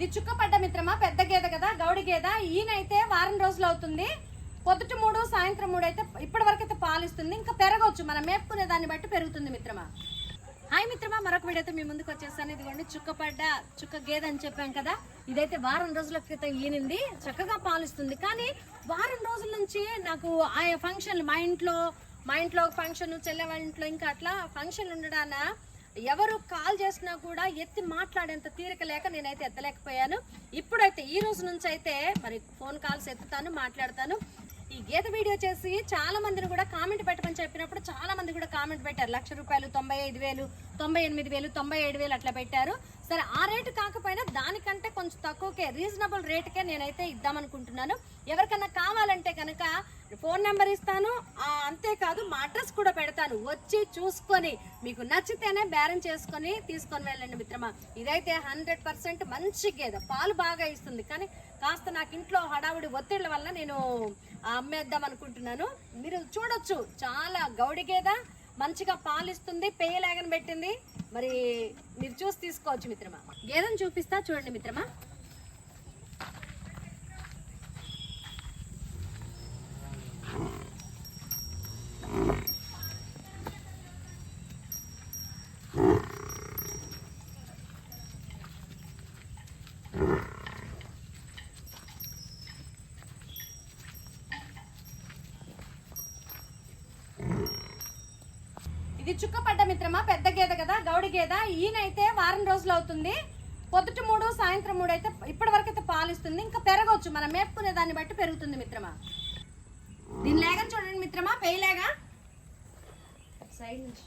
ఇది చుక్కపడ్డ మిత్రమా? పెద్ద గేదె కదా గౌడి గేద? ఈయనైతే వారం రోజులు అవుతుంది. పొద్దుట మూడు సాయంత్రం మూడు అయితే ఇప్పటి వరకు అయితే పాలిస్తుంది. ఇంకా పెరగవచ్చు మనం మేపుకునే దాన్ని బట్టి పెరుగుతుంది మిత్రమా. హాయ్ మిత్రమా మరొక వీడియోతో మీ ముందుకు వచ్చేసాను. ఇదిగోండి చుక్కపడ్డ చుక్క గేదె అని చెప్పాం కదా. ఇదైతే వారం రోజుల క్రితం ఈనింది చక్కగా పాలిస్తుంది. కానీ వారం రోజుల నుంచి నాకు ఆ ఫంక్షన్లు మా ఇంట్లో మా ఇంట్లో ఫంక్షన్ చెల్లె వాళ్ళ ఇంట్లో ఇంకా అట్లా ఫంక్షన్ ఉండడాన ఎవరు కాల్ చేసినా కూడా ఎత్తి మాట్లాడేంత తీరిక లేక నేనైతే ఎత్తలేకపోయాను. ఇప్పుడైతే ఈ రోజు నుంచి అయితే మరి ఫోన్ కాల్స్ ఎత్తుతాను మాట్లాడతాను. ఈ గీత వీడియో చేసి చాలా మందిని కూడా కామెంట్ పెట్టమని చెప్పినప్పుడు చాలా మంది కూడా కామెంట్ పెట్టారు. లక్ష రూపాయలు తొంభై ఐదు వేలు తొంభై ఎనిమిది వేలు తొంభై ఏడు వేలు అట్లా పెట్టారు. సరే ఆ రేటు కాకపోయినా దానికంటే కొంచెం తక్కువకే రీజనబుల్ రేటుకే నేనైతే ఇద్దామనుకుంటున్నాను. ఎవరికన్నా కావాలంటే కనుక ఫోన్ నెంబర్ ఇస్తాను. ఆ, మా అడ్రస్ కూడా పెడతాను. వచ్చి చూసుకొని మీకు నచ్చితేనే బేరం చేసుకొని తీసుకొని వెళ్ళండి మిత్రమా. ఇదైతే హండ్రెడ్ పర్సెంట్ మంచి గేదె. పాలు బాగా ఇస్తుంది. కానీ కాస్త నాకు ఇంట్లో హడావుడి ఒత్తిళ్ళ వల్ల నేను అమ్మేద్దాం అనుకుంటున్నాను. మీరు చూడొచ్చు. చాలా గౌడి గేద. మంచిగా పాలిస్తుంది పేయలేగన పెట్టింది మరి మీరు చూసి తీసుకోవచ్చు మిత్రమా. గేదెను చూపిస్తా చూడండి మిత్రమా. ఇది చుక్కపడ్డ మిత్రమా? పెద్ద గేదె కదా? గౌడి గేద? ఈయనైతే వారం రోజులు అవుతుంది. పొద్దుట మూడు సాయంత్రం మూడు అయితే ఇప్పటి వరకు అయితే పాలిస్తుంది. ఇంకా పెరగవచ్చు మనం మేపుకునే దాన్ని బట్టి పెరుగుతుంది మిత్రమా. దీని లేగని చూడండి మిత్రమా. పేయలేగా? సైడ్ నుంచి